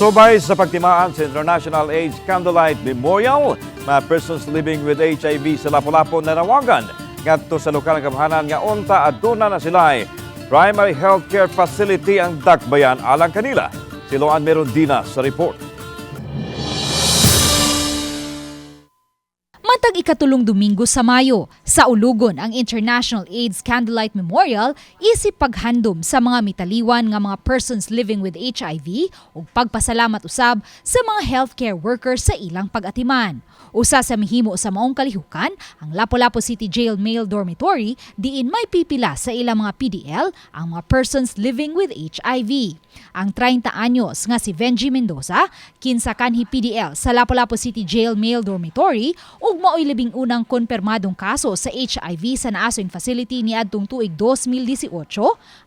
Subay sa pagtimaan sa International AIDS Candlelight Memorial, mga persons living with HIV sa Lapu-Lapu na nawagan. Ngadto sa lokal ng kabahanan nga unta aduna na sila primary health care facility ang dakbayan alang kanila. Si Loan Merondina sa report. Matag ikatulong Domingo sa Mayo, sa Ulugon ang International AIDS Candlelight Memorial isip paghandom sa mga mitaliwan nga mga persons living with HIV ug pagpasalamat usab sa mga healthcare workers sa ilang pag-atiman. Usa sa mihimo sa maong kalihukan, ang Lapu-Lapu City Jail Male Dormitory diin may pipila sa ilang mga PDL ang mga persons living with HIV. Ang 30 anyos nga si Benji Mendoza, kinsa kanhi PDL sa Lapu-Lapu City Jail Male Dormitory ug maoy labing unang konpermadong kaso sa HIV sa naasong facility ni adtong tuig 2018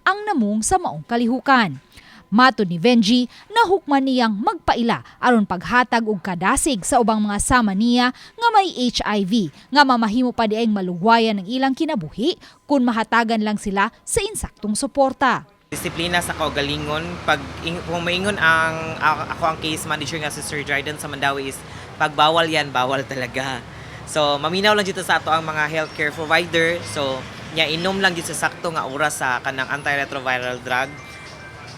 ang namung sa maong kalihukan. Mato ni Benji, nahukman niyang magpaila aron paghatag og kadasig sa ubang mga sama niya nga may HIV nga mamahimo pa diayng malugwayan ng ilang kinabuhi kung mahatagan lang sila sa insaktong suporta. disiplina sa kaugalingon pag kung ang ako ang case manager nga si Sir Jordan sa Mandawi is pag bawal yan bawal talaga so maminaw lang dito sa ato ang mga healthcare provider. So nya inom lang dito sa sakto nga oras sa kanang antiretroviral drug.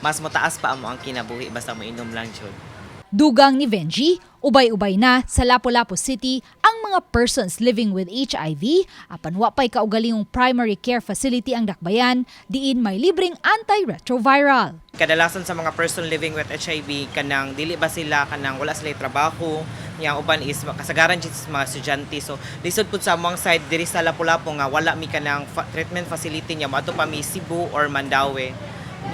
Mas mataas pa amo ang kinabuhi basta mo inom lang jud Dugang ni Benji, ubay-ubay na sa Lapu-Lapu City ang mga persons living with HIV apan wa pay kaugalingong primary care facility ang dakbayan diin may libreng antiretroviral. kadalasan sa mga person living with HIV kanang dili ba sila kanang wala sila trabaho yang uban is kasagaran jud mga estudyante. So lisod pud sa among side diri sa Lapu-Lapu nga wala mi kanang fa- treatment facility nya moadto pa mi Cebu or Mandawi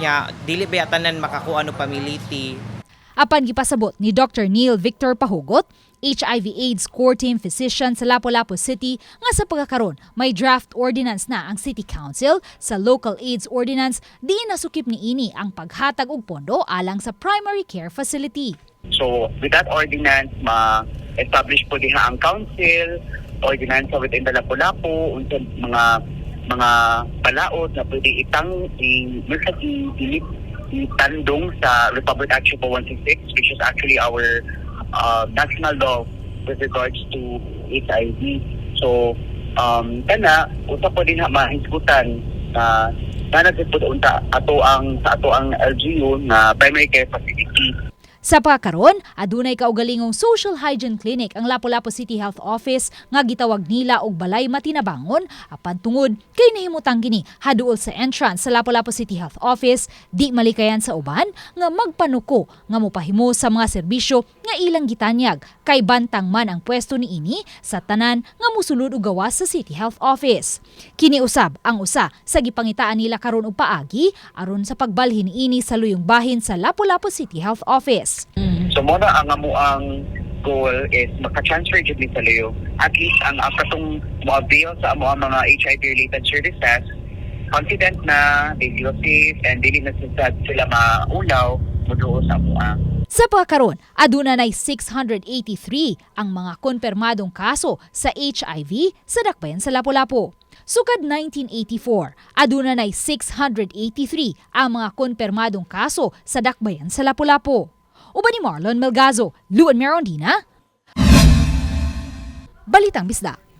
nya dili ba tanan makakuha no pamiliti Apan gipasabot ni Dr. Neil Victor Pahugot, HIV AIDS core team physician sa Lapu-Lapu City nga sa pagkakaron may draft ordinance na ang City Council sa Local AIDS Ordinance di nasukip ni ini ang paghatag og pondo alang sa primary care facility. So with that ordinance, ma-establish po diha ang council, ordinance within the Lapu-Lapu, unsa mga mga palaot na pwede itang i i, i, itandong sa Republic Act 166 which is actually our uh, national law with regards to HIV. So um kana usa po din ha mahisgutan na nanagid po unta ato ang sa ato ang LGU na primary care facility Sa pagkaron, adunay kaugalingong social hygiene clinic ang Lapu-Lapu City Health Office nga gitawag nila og balay matinabangon. Apan tungod kay nahimutang gini haduol sa entrance sa Lapu-Lapu City Health Office di malikayan sa uban nga magpanuko nga mopahimo sa mga serbisyo nga ilang gitanyag kay bantang man ang pwesto ni ini sa tanan nga musulod og gawas sa City Health Office. Kini usab ang usa sa gipangitaan nila karon og paagi aron sa pagbalhin ini sa luyong bahin sa Lapu-Lapu City Health Office. So mo na ang amo ang goal is maka-transfer jud ni sa Leo. At least ang ang katong mo-avail sa amo mga HIV-related services, confident na, they feel safe, and dili na sila maulaw mo sa amo ang Sa pagkaron, aduna nay 683 ang mga konpermadong kaso sa HIV sa dakbayan sa Lapu-Lapu. Sukad 1984, aduna nay 683 ang mga konpermadong kaso sa dakbayan sa Lapu-Lapu. Uban ni Marlon Melgazo, Luan Merondina, Balitang Bisda.